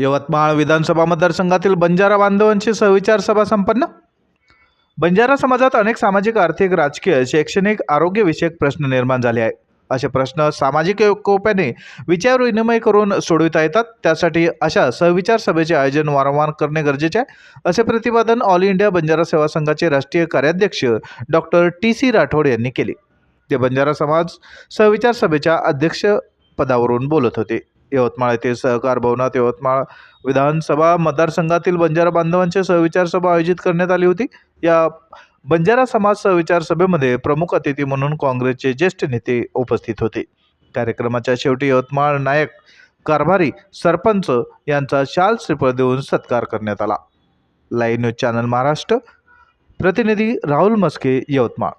यवतमाळ विधानसभा मतदारसंघातील बंजारा बांधवांची सहविचार सभा संपन्न? बंजारा समाजात अनेक सामाजिक आर्थिक राजकीय शैक्षणिक आरोग्यविषयक प्रश्न निर्माण झाले आहे असे प्रश्न सामाजिक एकोप्याने विचार विनिमय करून सोडविता येतात. त्यासाठी अशा सहविचार सभेचे आयोजन वारंवार करणे गरजेचे आहे. असे प्रतिपादन ऑल इंडिया बंजारा सेवा संघाचे राष्ट्रीय कार्याध्यक्ष डॉक्टर टी सी राठोड यांनी केले. ते बंजारा समाज सहविचार सभेच्या अध्यक्षपदावरून बोलत होते. यवतमाळ येथील सहकार भवनात यवतमाळ विधानसभा मतदारसंघातील बंजारा बांधवांची सहविचार सभा आयोजित करण्यात आली होती. या बंजारा समाज सहविचार सभेमध्ये प्रमुख अतिथी म्हणून काँग्रेसचे ज्येष्ठ नेते उपस्थित होते. कार्यक्रमाच्या शेवटी यवतमाळ नायक कारभारी सरपंच यांचा शाल श्रीफळ देऊन सत्कार करण्यात आला. लाईव्ह न्यूज चॅनल महाराष्ट्र प्रतिनिधी राहुल मस्के यवतमाळ.